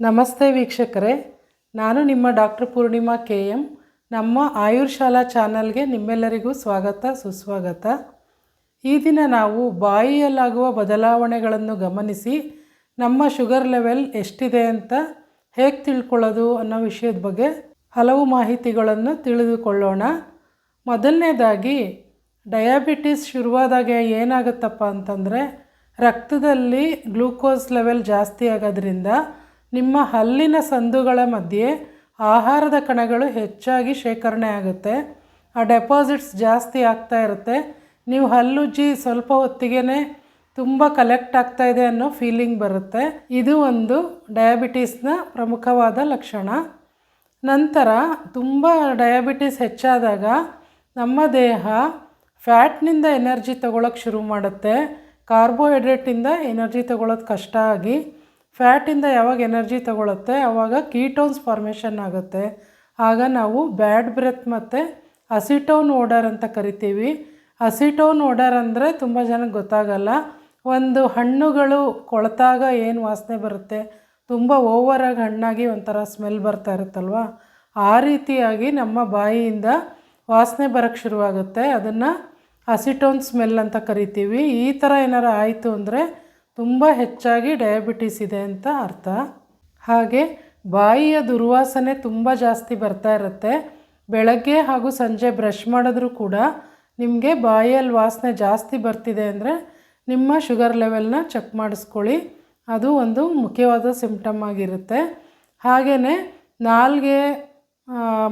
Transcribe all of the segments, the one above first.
ನಮಸ್ತೆ ವೀಕ್ಷಕರೇ, ನಾನು ನಿಮ್ಮ ಡಾಕ್ಟರ್ ಪೂರ್ಣಿಮಾ ಕೆ ಎಂ. ನಮ್ಮ ಆಯುರ್ ಶಾಲಾ ಚಾನಲ್ಗೆ ನಿಮ್ಮೆಲ್ಲರಿಗೂ ಸ್ವಾಗತ, ಸುಸ್ವಾಗತ. ಈ ದಿನ ನಾವು ಬಾಯಿಯಲ್ಲಾಗುವ ಬದಲಾವಣೆಗಳನ್ನು ಗಮನಿಸಿ, ನಮ್ಮ ಶುಗರ್ ಲೆವೆಲ್ ಎಷ್ಟಿದೆ ಅಂತ ಹೇಗೆ ತಿಳ್ಕೊಳ್ಳೋದು ಅನ್ನೋ ವಿಷಯದ ಬಗ್ಗೆ ಹಲವು ಮಾಹಿತಿಗಳನ್ನು ತಿಳಿದುಕೊಳ್ಳೋಣ. ಮೊದಲನೇದಾಗಿ, ಡಯಾಬಿಟಿಸ್ ಶುರುವಾದಾಗ ಏನಾಗುತ್ತಪ್ಪ ಅಂತಂದರೆ, ರಕ್ತದಲ್ಲಿ ಗ್ಲೂಕೋಸ್ ಲೆವೆಲ್ ಜಾಸ್ತಿ ಆಗೋದ್ರಿಂದ ನಿಮ್ಮ ಹಲ್ಲಿನ ಸಂದುಗಳ ಮಧ್ಯೆ ಆಹಾರದ ಕಣಗಳು ಹೆಚ್ಚಾಗಿ ಶೇಖರಣೆ ಆಗುತ್ತೆ. ಆ ಡೆಪಾಸಿಟ್ಸ್ ಜಾಸ್ತಿ ಆಗ್ತಾ ಇರುತ್ತೆ. ನೀವು ಹಲ್ಲುಜ್ಜಿ ಸ್ವಲ್ಪ ಹೊತ್ತಿಗೆ ತುಂಬ ಕಲೆಕ್ಟ್ ಆಗ್ತಾ ಇದೆ ಅನ್ನೋ ಫೀಲಿಂಗ್ ಬರುತ್ತೆ. ಇದು ಒಂದು ಡಯಾಬಿಟೀಸ್ನ ಪ್ರಮುಖವಾದ ಲಕ್ಷಣ. ನಂತರ ತುಂಬ ಡಯಾಬಿಟೀಸ್ ಹೆಚ್ಚಾದಾಗ ನಮ್ಮ ದೇಹ ಫ್ಯಾಟ್ನಿಂದ ಎನರ್ಜಿ ತಗೊಳಕ್ಕೆ ಶುರು ಮಾಡುತ್ತೆ. ಕಾರ್ಬೋಹೈಡ್ರೇಟಿಂದ ಎನರ್ಜಿ ತಗೊಳ್ಳೋದು ಕಷ್ಟ ಆಗಿ ಫ್ಯಾಟಿಂದ ಯಾವಾಗ ಎನರ್ಜಿ ತಗೊಳುತ್ತೆ ಆವಾಗ ಕೀಟೋನ್ಸ್ ಫಾರ್ಮೇಷನ್ ಆಗುತ್ತೆ. ಆಗ ನಾವು ಬ್ಯಾಡ್ ಬ್ರೆತ್ ಮತ್ತು ಅಸಿಟೋನ್ ಓಡರ್ ಅಂತ ಕರಿತೀವಿ. ಅಸಿಟೋನ್ ಓಡರ್ ಅಂದರೆ ತುಂಬ ಜನಕ್ಕೆ ಗೊತ್ತಾಗಲ್ಲ. ಒಂದು ಹಣ್ಣುಗಳು ಕೊಳೆತಾಗ ಏನು ವಾಸನೆ ಬರುತ್ತೆ, ತುಂಬ ಓವರಾಗಿ ಹಣ್ಣಾಗಿ ಒಂಥರ ಸ್ಮೆಲ್ ಬರ್ತಾ ಇರುತ್ತಲ್ವ? ಆ ರೀತಿಯಾಗಿ ನಮ್ಮ ಬಾಯಿಯಿಂದ ವಾಸನೆ ಬರೋಕ್ಕೆ ಶುರುವಾಗುತ್ತೆ. ಅದನ್ನು ಅಸಿಟೋನ್ ಸ್ಮೆಲ್ ಅಂತ ಕರಿತೀವಿ. ಈ ಥರ ಏನಾರು ಆಯಿತು ಅಂದರೆ ತುಂಬ ಹೆಚ್ಚಾಗಿ ಡಯಾಬಿಟಿಸ್ ಇದೆ ಅಂತ ಅರ್ಥ. ಹಾಗೆ ಬಾಯಿಯ ದುರ್ವಾಸನೆ ತುಂಬ ಜಾಸ್ತಿ ಬರ್ತಾ ಇರುತ್ತೆ. ಬೆಳಗ್ಗೆ ಹಾಗೂ ಸಂಜೆ ಬ್ರಷ್ ಮಾಡಿದ್ರೂ ಕೂಡ ನಿಮಗೆ ಬಾಯಿಯಲ್ಲಿ ವಾಸನೆ ಜಾಸ್ತಿ ಬರ್ತಿದೆ ಅಂದರೆ ನಿಮ್ಮ ಶುಗರ್ ಲೆವೆಲ್ನ ಚೆಕ್ ಮಾಡಿಸ್ಕೊಳ್ಳಿ. ಅದು ಒಂದು ಮುಖ್ಯವಾದ ಸಿಂಪ್ಟಮ್ ಆಗಿರುತ್ತೆ. ಹಾಗೆಯೇ ನಾಲ್ಗೆ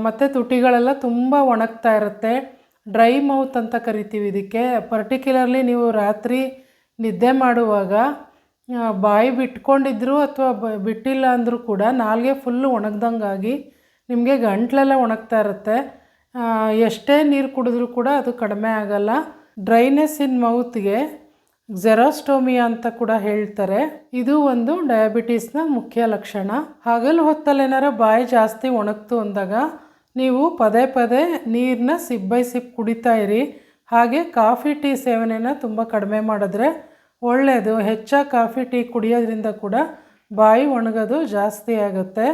ಮತ್ತು ತುಟಿಗಳೆಲ್ಲ ತುಂಬ ಒಣಗ್ತಾ ಇರುತ್ತೆ. ಡ್ರೈ ಮೌತ್ ಅಂತ ಕರಿತೀವಿ ಇದಕ್ಕೆ. ಪರ್ಟಿಕ್ಯುಲರ್ಲಿ ನೀವು ರಾತ್ರಿ ನಿದ್ದೆ ಮಾಡುವಾಗ ಬಾಯಿ ಬಿಟ್ಕೊಂಡಿದ್ರು ಅಥವಾ ಬ, ಬಿಟ್ಟಿಲ್ಲ ಅಂದರೂ ಕೂಡ ನಾಲ್ಗೆ ಫುಲ್ಲು ಒಣಗ್ದಂಗಾಗಿ ನಿಮಗೆ ಗಂಟ್ಲೆಲ್ಲ ಒಣಗ್ತಾ ಇರುತ್ತೆ. ಎಷ್ಟೇ ನೀರು ಕುಡಿದ್ರೂ ಕೂಡ ಅದು ಕಡಿಮೆ ಆಗಲ್ಲ. ಡ್ರೈನೆಸ್ ಇನ್ ಮೌತ್ಗೆ ಜೆರೋಸ್ಟೋಮಿಯಾ ಅಂತ ಕೂಡ ಹೇಳ್ತಾರೆ. ಇದು ಒಂದು ಡಯಾಬಿಟೀಸ್ನ ಮುಖ್ಯ ಲಕ್ಷಣ. ಹಗಲು ಹೊತ್ತಲ್ಲಿ ಏನಾರ ಬಾಯಿ ಜಾಸ್ತಿ ಒಣಗ್ತು ಅಂದಾಗ ನೀವು ಪದೇ ಪದೇ ನೀರನ್ನ ಸಿಪ್ ಬೈ ಸಿಪ್ ಕುಡಿತಾ ಇರಿ. ಹಾಗೆ ಕಾಫಿ, ಟೀ ಸೇವನೆನ ತುಂಬ ಕಡಿಮೆ ಮಾಡಿದ್ರೆ ಒಳ್ಳೆಯದು ಹೆಚ್ಚಾಗಿ ಕಾಫಿ, ಟೀ ಕುಡಿಯೋದ್ರಿಂದ ಕೂಡ ಬಾಯಿ ಒಣಗೋದು ಜಾಸ್ತಿ ಆಗುತ್ತೆ.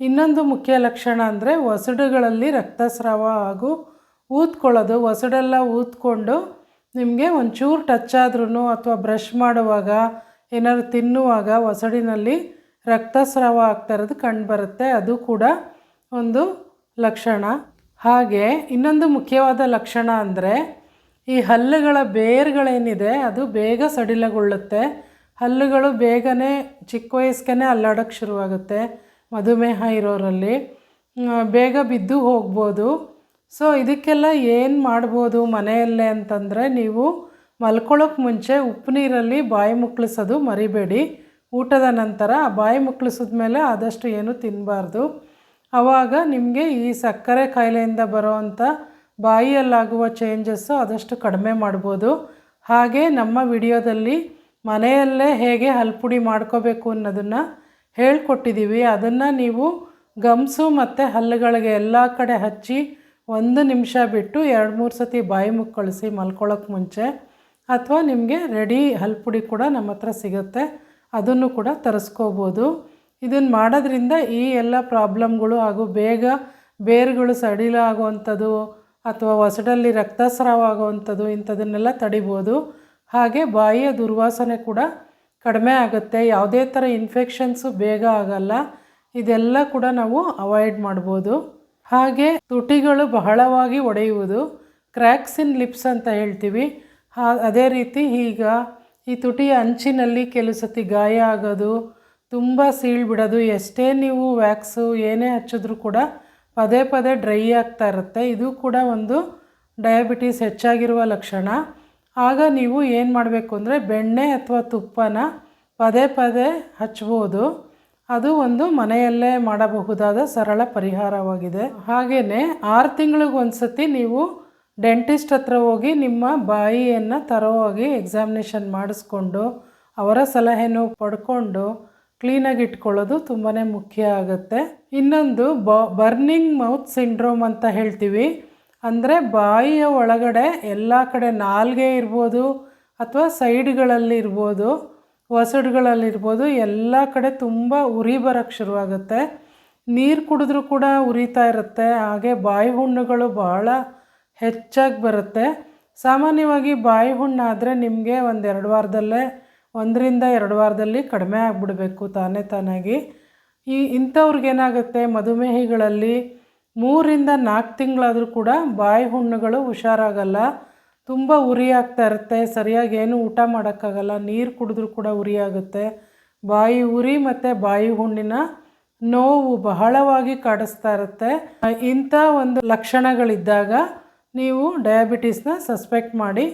ಇನ್ನೊಂದು ಮುಖ್ಯ ಲಕ್ಷಣ ಅಂದರೆ ಒಸಡುಗಳಲ್ಲಿ ರಕ್ತಸ್ರಾವ ಹಾಗೂ ಊದ್ಕೊಳ್ಳೋದು. ಒಸಡೆಲ್ಲ ಊದ್ಕೊಂಡು ನಿಮಗೆ ಒಂಚೂರು ಟಚ್ ಆದ್ರೂ ಅಥವಾ ಬ್ರಷ್ ಮಾಡುವಾಗ, ಏನಾದ್ರು ತಿನ್ನುವಾಗ ಒಸಡಿನಲ್ಲಿ ರಕ್ತಸ್ರಾವ ಆಗ್ತಾ ಇರೋದು ಕಂಡುಬರುತ್ತೆ ಅದು ಕೂಡ ಒಂದು ಲಕ್ಷಣ. ಹಾಗೆ ಇನ್ನೊಂದು ಮುಖ್ಯವಾದ ಲಕ್ಷಣ ಅಂದರೆ ಈ ಹಲ್ಲುಗಳ ಬೇರುಗಳೇನಿದೆ, ಅದು ಬೇಗ ಸಡಿಲಗೊಳ್ಳುತ್ತೆ. ಹಲ್ಲುಗಳು ಬೇಗನೆ ಚಿಕ್ಕ ವಯಸ್ಸಿಗೆ ಅಲ್ಲಾಡೋಕ್ಕೆ ಶುರುವಾಗುತ್ತೆ ಮಧುಮೇಹ ಇರೋರಲ್ಲಿ. ಬೇಗ ಬಿದ್ದು ಹೋಗ್ಬೋದು. ಸೊ, ಇದಕ್ಕೆಲ್ಲ ಏನು ಮಾಡ್ಬೋದು ಮನೆಯಲ್ಲೇ ಅಂತಂದರೆ, ನೀವು ಮಲ್ಕೊಳ್ಳೋಕ್ಕೆ ಮುಂಚೆ ಉಪ್ಪು ನೀರಲ್ಲಿ ಬಾಯಿ ಮುಕ್ಕಳಿಸೋದು ಮರಿಬೇಡಿ. ಊಟದ ನಂತರ ಬಾಯಿ ಮುಕ್ಕಳಿಸಿದ ಮೇಲೆ ಆದಷ್ಟು ಏನು ತಿನ್ನಬಾರ್ದು ಆವಾಗ ನಿಮಗೆ ಈ ಸಕ್ಕರೆ ಕಾಯಿಲೆಯಿಂದ ಬರೋವಂಥ ಬಾಯಿಯಲ್ಲಾಗುವ ಚೇಂಜಸ್ಸು ಆದಷ್ಟು ಕಡಿಮೆ ಮಾಡ್ಬೋದು. ಹಾಗೆ ನಮ್ಮ ವಿಡಿಯೋದಲ್ಲಿ ಮನೆಯಲ್ಲೇ ಹೇಗೆ ಹಲ್ಪುಡಿ ಮಾಡ್ಕೋಬೇಕು ಅನ್ನೋದನ್ನು ಹೇಳ್ಕೊಟ್ಟಿದ್ದೀವಿ ಅದನ್ನು ನೀವು ಗಮ್ಸು ಮತ್ತು ಹಲ್ಲುಗಳಿಗೆ ಎಲ್ಲ ಕಡೆ ಹಚ್ಚಿ ಒಂದು ನಿಮಿಷ ಬಿಟ್ಟು ಎರಡು ಮೂರು ಸತಿ ಬಾಯಿ ಮುಕ್ಕಳಿಸಿ ಮಲ್ಕೊಳ್ಳೋಕೆ ಮುಂಚೆ ಅಥವಾ ನಿಮಗೆ ರೆಡಿ ಹಲ್ಪುಡಿ ಕೂಡ ನಮ್ಮ ಹತ್ರ ಸಿಗುತ್ತೆ. ಅದನ್ನು ಕೂಡ ತರಿಸ್ಕೋಬೋದು. ಇದನ್ನು ಮಾಡೋದ್ರಿಂದ ಈ ಎಲ್ಲ ಪ್ರಾಬ್ಲಮ್ಗಳು ಹಾಗೂ ಬೇಗ ಬೇರುಗಳು ಸಡಿಲ ಆಗುವಂಥದ್ದು ಅಥವಾ ಹೊಸಡಲ್ಲಿ ರಕ್ತಸ್ರಾವ ಆಗುವಂಥದ್ದು ಇಂಥದನ್ನೆಲ್ಲ ತಡಿಬೋದು. ಹಾಗೆ ಬಾಯಿಯ ದುರ್ವಾಸನೆ ಕೂಡ ಕಡಿಮೆ ಆಗುತ್ತೆ. ಯಾವುದೇ ಥರ ಇನ್ಫೆಕ್ಷನ್ಸು ಬೇಗ ಆಗಲ್ಲ. ಇದೆಲ್ಲ ಕೂಡ ನಾವು ಅವಾಯ್ಡ್ ಮಾಡ್ಬೋದು. ಹಾಗೆ ತುಟಿಗಳು ಬಹಳವಾಗಿ ಒಡೆಯುವುದು. ಕ್ರ್ಯಾಕ್ಸ್ ಇನ್ ಲಿಪ್ಸ್ ಅಂತ ಹೇಳ್ತೀವಿ. ಅದೇ ರೀತಿ ಈಗ ಈ ತುಟಿಯ ಅಂಚಿನಲ್ಲಿ ಕೆಲವು ಸತಿ ಗಾಯ ಆಗೋದು, ತುಂಬ ಸೀಳ್ಬಿಡೋದು, ಎಷ್ಟೇ ನೀವು ವ್ಯಾಕ್ಸು ಏನೇ ಹಚ್ಚಿದ್ರೂ ಕೂಡ ಪದೇ ಪದೇ ಡ್ರೈ ಆಗ್ತಾ ಇರುತ್ತೆ. ಇದು ಕೂಡ ಒಂದು ಡಯಾಬಿಟೀಸ್ ಹೆಚ್ಚಾಗಿರುವ ಲಕ್ಷಣ. ಆಗ ನೀವು ಏನು ಮಾಡಬೇಕು ಅಂದರೆ ಬೆಣ್ಣೆ ಅಥವಾ ತುಪ್ಪನ ಪದೇ ಪದೇ ಹಚ್ಬೋದು. ಅದು ಒಂದು ಮನೆಯಲ್ಲೇ ಮಾಡಬಹುದಾದ ಸರಳ ಪರಿಹಾರವಾಗಿದೆ. ಹಾಗೆಯೇ ಆರು ತಿಂಗಳಿಗೆ ಒಂದು ಸತಿ ನೀವು ಡೆಂಟಿಸ್ಟ್ ಹತ್ರ ಹೋಗಿ ನಿಮ್ಮ ಬಾಯಿಯನ್ನು ತರೋವಾಗಿ ಎಕ್ಸಾಮಿನೇಷನ್ ಮಾಡಿಸ್ಕೊಂಡು, ಅವರ ಸಲಹೆನೂ ಪಡ್ಕೊಂಡು ಕ್ಲೀನಾಗಿ ಇಟ್ಕೊಳ್ಳೋದು ತುಂಬಾ ಮುಖ್ಯ ಆಗುತ್ತೆ. ಇನ್ನೊಂದು ಬರ್ನಿಂಗ್ ಮೌತ್ ಸಿಂಡ್ರೋಮ್ ಅಂತ ಹೇಳ್ತೀವಿ. ಅಂದರೆ ಬಾಯಿಯ ಒಳಗಡೆ ಎಲ್ಲ ಕಡೆ ನಾಲ್ಗೆ ಇರ್ಬೋದು ಅಥವಾ ಸೈಡ್ಗಳಲ್ಲಿ ಇರ್ಬೋದು ಹೊಸಡುಗಳಲ್ಲಿರ್ಬೋದು ಎಲ್ಲ ಕಡೆ ತುಂಬ ಉರಿ ಬರೋಕ್ಕೆ ಶುರುವಾಗುತ್ತೆ. ನೀರು ಕುಡಿದ್ರೂ ಕೂಡ ಉರಿತಾ ಇರುತ್ತೆ. ಹಾಗೆ ಬಾಯಿ ಹುಣ್ಣುಗಳು ಭಾಳ ಹೆಚ್ಚಾಗಿ ಬರುತ್ತೆ. ಸಾಮಾನ್ಯವಾಗಿ ಬಾಯಿ ಹುಣ್ಣಾದರೆ ನಿಮಗೆ ಒಂದೆರಡು ವಾರದಲ್ಲೇ ಒಂದರಿಂದ ಎರಡು ವಾರದಲ್ಲಿ ಕಡಿಮೆ ಆಗಿಬಿಡಬೇಕು ತಾನೇ ತಾನಾಗಿ. ಈ ಇಂಥವ್ರಿಗೇನಾಗುತ್ತೆ ಮಧುಮೇಹಿಗಳಲ್ಲಿ ಮೂರಿಂದ ನಾಲ್ಕು ತಿಂಗಳಾದರೂ ಕೂಡ ಬಾಯಿ ಹುಣ್ಣುಗಳು ಹುಷಾರಾಗಲ್ಲ. ತುಂಬ ಉರಿ ಇರುತ್ತೆ. ಸರಿಯಾಗಿ ಏನು ಊಟ ಮಾಡೋಕ್ಕಾಗಲ್ಲ. ನೀರು ಕುಡಿದ್ರೂ ಕೂಡ ಉರಿಯಾಗುತ್ತೆ. ಬಾಯಿ ಉರಿ ಮತ್ತು ಬಾಯಿ ಹುಣ್ಣಿನ ನೋವು ಬಹಳವಾಗಿ ಕಾಡಿಸ್ತಾ ಇರುತ್ತೆ. ಇಂಥ ಒಂದು ಲಕ್ಷಣಗಳಿದ್ದಾಗ ನೀವು ಡಯಾಬಿಟೀಸ್ನ ಸಸ್ಪೆಕ್ಟ್ ಮಾಡಿ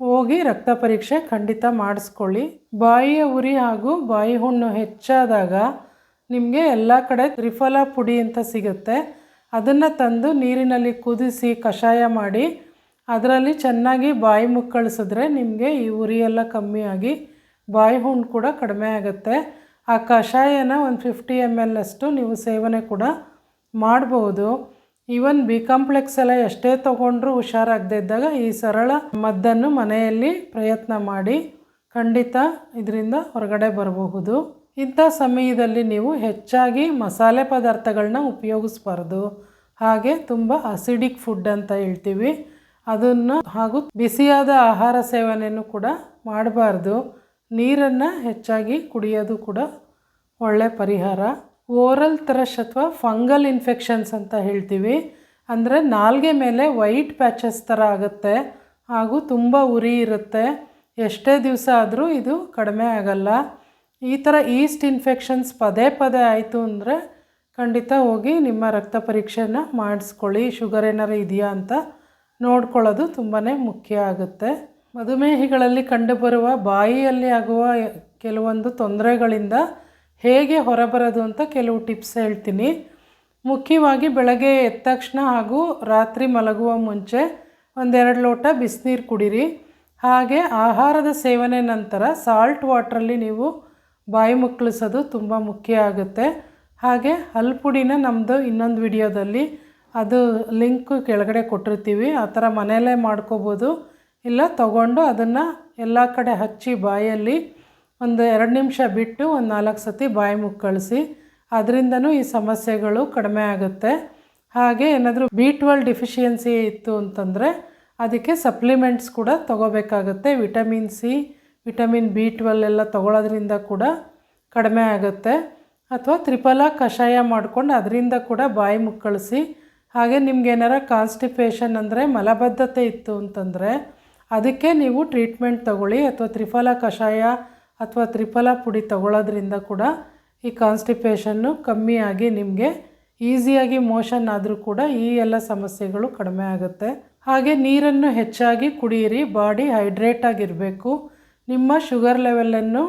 ಹೋಗಿ ರಕ್ತ ಪರೀಕ್ಷೆ ಖಂಡಿತ ಮಾಡಿಸ್ಕೊಳ್ಳಿ. ಬಾಯಿಯ ಉರಿ ಹಾಗೂ ಬಾಯಿ ಹುಣ್ಣು ಹೆಚ್ಚಾದಾಗ ನಿಮಗೆ ಎಲ್ಲ ಕಡೆ ತ್ರಿಫಲ ಪುಡಿ ಅಂತ ಸಿಗುತ್ತೆ. ಅದನ್ನು ತಂದು ನೀರಿನಲ್ಲಿ ಕುದಿಸಿ ಕಷಾಯ ಮಾಡಿ, ಅದರಲ್ಲಿ ಚೆನ್ನಾಗಿ ಬಾಯಿ ಮುಕ್ಕಳಿಸಿದ್ರೆ ನಿಮಗೆ ಈ ಉರಿ ಎಲ್ಲ ಕಮ್ಮಿಯಾಗಿ ಬಾಯಿ ಹುಣ್ಣು ಕೂಡ ಕಡಿಮೆ ಆಗುತ್ತೆ. ಆ ಕಷಾಯನ ಒಂದು ಫಿಫ್ಟಿ ಎಂ ಎಲ್ ಅಷ್ಟು ನೀವು ಸೇವನೆ ಕೂಡ ಮಾಡ್ಬೋದು. ಈವನ್ ಬಿ ಕಾಂಪ್ಲೆಕ್ಸ್ ಎಲ್ಲ ಎಷ್ಟೇ ತೊಗೊಂಡ್ರೂ ಹುಷಾರಾಗದೇ ಇದ್ದಾಗ ಈ ಸರಳ ಮದ್ದನ್ನು ಮನೆಯಲ್ಲಿ ಪ್ರಯತ್ನ ಮಾಡಿ ಖಂಡಿತ ಇದರಿಂದ ಹೊರಗಡೆ ಬರಬಹುದು. ಇಂಥ ಸಮಯದಲ್ಲಿ ನೀವು ಹೆಚ್ಚಾಗಿ ಮಸಾಲೆ ಪದಾರ್ಥಗಳನ್ನ ಉಪಯೋಗಿಸ್ಬಾರ್ದು. ಹಾಗೆ ತುಂಬ ಅಸಿಡಿಕ್ ಫುಡ್ ಅಂತ ಹೇಳ್ತೀವಿ. ಅದನ್ನು ಹಾಗೂ ಬಿಸಿಯಾದ ಆಹಾರ ಸೇವನೆಯನ್ನು ಕೂಡ ಮಾಡಬಾರ್ದು. ನೀರನ್ನು ಹೆಚ್ಚಾಗಿ ಕುಡಿಯೋದು ಕೂಡ ಒಳ್ಳೆ ಪರಿಹಾರ. ಓರಲ್ ಥ್ರಶ್ ಅಥವಾ ಫಂಗಲ್ ಇನ್ಫೆಕ್ಷನ್ಸ್ ಅಂತ ಹೇಳ್ತೀವಿ. ಅಂದರೆ ನಾಲ್ಗೆ ಮೇಲೆ ವೈಟ್ ಪ್ಯಾಚಸ್ ಥರ ಆಗುತ್ತೆ. ಹಾಗೂ ತುಂಬ ಉರಿ ಇರುತ್ತೆ. ಎಷ್ಟೇ ದಿವಸ ಆದರೂ ಇದು ಕಡಿಮೆ ಆಗಲ್ಲ. ಈ ಥರ ಈಸ್ಟ್ ಇನ್ಫೆಕ್ಷನ್ಸ್ ಪದೇ ಪದೇ ಆಯಿತು ಅಂದರೆ ಖಂಡಿತ ಹೋಗಿ ನಿಮ್ಮ ರಕ್ತ ಪರೀಕ್ಷೆನ ಮಾಡಿಸ್ಕೊಳ್ಳಿ. ಶುಗರ್ ಏನಾರು ಇದೆಯಾ ಅಂತ ನೋಡ್ಕೊಳ್ಳೋದು ತುಂಬಾ ಮುಖ್ಯ ಆಗುತ್ತೆ. ಮಧುಮೇಹಿಗಳಲ್ಲಿ ಕಂಡುಬರುವ ಬಾಯಿಯಲ್ಲಿ ಆಗುವ ಕೆಲವೊಂದು ತೊಂದರೆಗಳಿಂದ ಹೇಗೆ ಹೊರಬರೋದು ಅಂತ ಕೆಲವು ಟಿಪ್ಸ್ ಹೇಳ್ತೀನಿ. ಮುಖ್ಯವಾಗಿ ಬೆಳಗ್ಗೆ ಎದ್ದ ತಕ್ಷಣ ಹಾಗೂ ರಾತ್ರಿ ಮಲಗುವ ಮುಂಚೆ ಒಂದೆರಡು ಲೋಟ ಬಿಸಿನೀರು ಕುಡೀರಿ. ಹಾಗೆ ಆಹಾರದ ಸೇವನೆ ನಂತರ ಸಾಲ್ಟ್ ವಾಟ್ರಲ್ಲಿ ನೀವು ಬಾಯಿ ಮುಕ್ಕಳಿಸೋದು ತುಂಬ ಮುಖ್ಯ ಆಗುತ್ತೆ. ಹಾಗೆ ಹಲ್ಪುಡಿನ ನಮ್ಮದು ಇನ್ನೊಂದು ವಿಡಿಯೋದಲ್ಲಿ ಅದು ಲಿಂಕ್ ಕೆಳಗಡೆ ಕೊಟ್ಟಿರ್ತೀವಿ. ಆ ಥರ ಮನೆಯಲ್ಲೇ ಮಾಡ್ಕೋಬೋದು. ಇಲ್ಲ ತಗೊಂಡು ಅದನ್ನು ಎಲ್ಲ ಕಡೆ ಹಚ್ಚಿ ಬಾಯಲ್ಲಿ ಒಂದು ಎರಡು ನಿಮಿಷ ಬಿಟ್ಟು ಒಂದು ನಾಲ್ಕು ಸತಿ ಬಾಯಿ ಮುಕ್ಕಳಿಸಿ ಅದರಿಂದನೂ ಈ ಸಮಸ್ಯೆಗಳು ಕಡಿಮೆ ಆಗುತ್ತೆ. ಹಾಗೆ ಏನಾದರೂ ಬಿ ಟ್ವೆಲ್ ಡಿಫಿಷಿಯನ್ಸಿ ಇತ್ತು ಅಂತಂದರೆ ಅದಕ್ಕೆ ಸಪ್ಲಿಮೆಂಟ್ಸ್ ಕೂಡ ತೊಗೋಬೇಕಾಗುತ್ತೆ. Vitamin C vitamin B twelve ಎಲ್ಲ ತೊಗೊಳೋದ್ರಿಂದ ಕೂಡ ಕಡಿಮೆ ಆಗುತ್ತೆ. ಅಥವಾ ತ್ರಿಫಲ ಕಷಾಯ ಮಾಡ್ಕೊಂಡು ಅದರಿಂದ ಕೂಡ ಬಾಯಿ ಮುಕ್ಕಳಿಸಿ ಹಾಗೆ ನಿಮ್ಗೆ ಏನಾರ ಕಾನ್ಸ್ಟಿಪೇಷನ್ ಅಂದರೆ ಮಲಬದ್ಧತೆ ಇತ್ತು ಅಂತಂದರೆ ಅದಕ್ಕೆ ನೀವು ಟ್ರೀಟ್ಮೆಂಟ್ ತಗೊಳ್ಳಿ. ಅಥವಾ ತ್ರಿಫಲ ಕಷಾಯ ಅಥವಾ ತ್ರಿಫಲ ಪುಡಿ ತಗೊಳ್ಳೋದ್ರಿಂದ ಕೂಡ ಈ ಕಾನ್ಸ್ಟಿಪೇಷನ್ನು ಕಮ್ಮಿಯಾಗಿ ನಿಮಗೆ ಈಸಿಯಾಗಿ ಮೋಷನ್ ಆದರೂ ಕೂಡ ಈ ಎಲ್ಲ ಸಮಸ್ಯೆಗಳು ಕಡಿಮೆ ಆಗುತ್ತೆ. ಹಾಗೆ ನೀರನ್ನು ಹೆಚ್ಚಾಗಿ ಕುಡಿಯಿರಿ, ಬಾಡಿ ಹೈಡ್ರೇಟ್ ಆಗಿರಬೇಕು. ನಿಮ್ಮ ಶುಗರ್ ಲೆವೆಲನ್ನು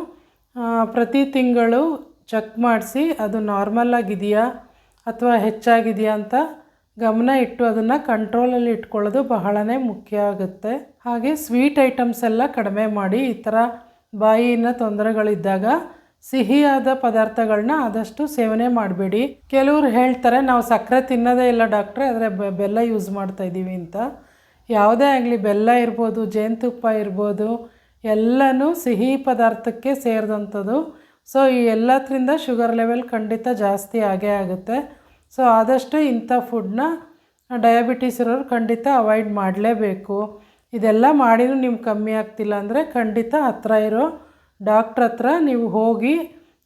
ಪ್ರತಿ ತಿಂಗಳು ಚೆಕ್ ಮಾಡಿಸಿ ಅದು ನಾರ್ಮಲ್ ಆಗಿದೆಯಾ ಅಥವಾ ಹೆಚ್ಚಾಗಿದೆಯಾ ಅಂತ ಗಮನ ಇಟ್ಟು ಅದನ್ನು ಕಂಟ್ರೋಲಲ್ಲಿ ಇಟ್ಕೊಳ್ಳೋದು ಬಹಳನೇ ಮುಖ್ಯ ಆಗುತ್ತೆ. ಹಾಗೆ ಸ್ವೀಟ್ ಐಟಮ್ಸ್ ಎಲ್ಲ ಕಡಿಮೆ ಮಾಡಿ ಈ ಥರ ಬಾಯಿನ ತೊಂದರೆಗಳಿದ್ದಾಗ ಸಿಹಿಯಾದ ಪದಾರ್ಥಗಳನ್ನ ಆದಷ್ಟು ಸೇವನೆ ಮಾಡಬೇಡಿ. ಕೆಲವರು ಹೇಳ್ತಾರೆ, ನಾವು ಸಕ್ಕರೆ ತಿನ್ನೋದೇ ಇಲ್ಲ ಡಾಕ್ಟ್ರೆ, ಆದರೆ ಬೆಲ್ಲ ಯೂಸ್ ಮಾಡ್ತಾ ಇದ್ದೀವಿ ಅಂತ. ಯಾವುದೇ ಆಗಲಿ ಬೆಲ್ಲ ಇರ್ಬೋದು, ಜೇನುತುಪ್ಪ ಇರ್ಬೋದು, ಎಲ್ಲನೂ ಸಿಹಿ ಪದಾರ್ಥಕ್ಕೆ ಸೇರಿದಂಥದ್ದು. ಸೊ, ಈ ಎಲ್ಲದರಿಂದ ಶುಗರ್ ಲೆವೆಲ್ ಖಂಡಿತ ಜಾಸ್ತಿ ಆಗೇ ಆಗುತ್ತೆ. ಸೊ, ಆದಷ್ಟು ಇಂಥ ಫುಡ್ನ ಡಯಾಬಿಟೀಸ್ ಇರೋರು ಖಂಡಿತ ಅವಾಯ್ಡ್ ಮಾಡಲೇಬೇಕು. ಇದೆಲ್ಲ ಮಾಡಿನೂ ನಿಮ್ಗೆ ಕಮ್ಮಿ ಆಗ್ತಿಲ್ಲ ಅಂದರೆ ಖಂಡಿತ ಹತ್ರ ಇರೋ ಡಾಕ್ಟ್ರ್ ಹತ್ರ ನೀವು ಹೋಗಿ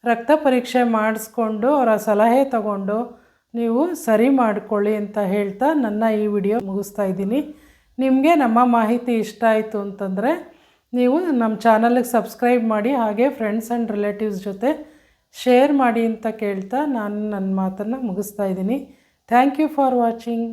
ರಕ್ತ ಪರೀಕ್ಷೆ ಮಾಡಿಸ್ಕೊಂಡು ಅವರ ಸಲಹೆ ತಗೊಂಡು ನೀವು ಸರಿ ಮಾಡಿಕೊಳ್ಳಿ ಅಂತ ಹೇಳ್ತಾ ನನ್ನ ಈ ವಿಡಿಯೋ ಮುಗಿಸ್ತಾ ಇದ್ದೀನಿ. ನಿಮಗೆ ನಮ್ಮ ಮಾಹಿತಿ ಇಷ್ಟ ಆಯಿತು ಅಂತಂದರೆ ನೀವು ನಮ್ಮ ಚಾನಲಿಗೆ ಸಬ್ಸ್ಕ್ರೈಬ್ ಮಾಡಿ ಹಾಗೆ ಫ್ರೆಂಡ್ಸ್ ಆ್ಯಂಡ್ ರಿಲೇಟಿವ್ಸ್ ಜೊತೆ ಶೇರ್ ಮಾಡಿ ಅಂತ ಕೇಳ್ತಾ ನಾನು ನನ್ನ ಮಾತನ್ನು ಮುಗಿಸ್ತಾ ಇದ್ದೀನಿ. Thank you for watching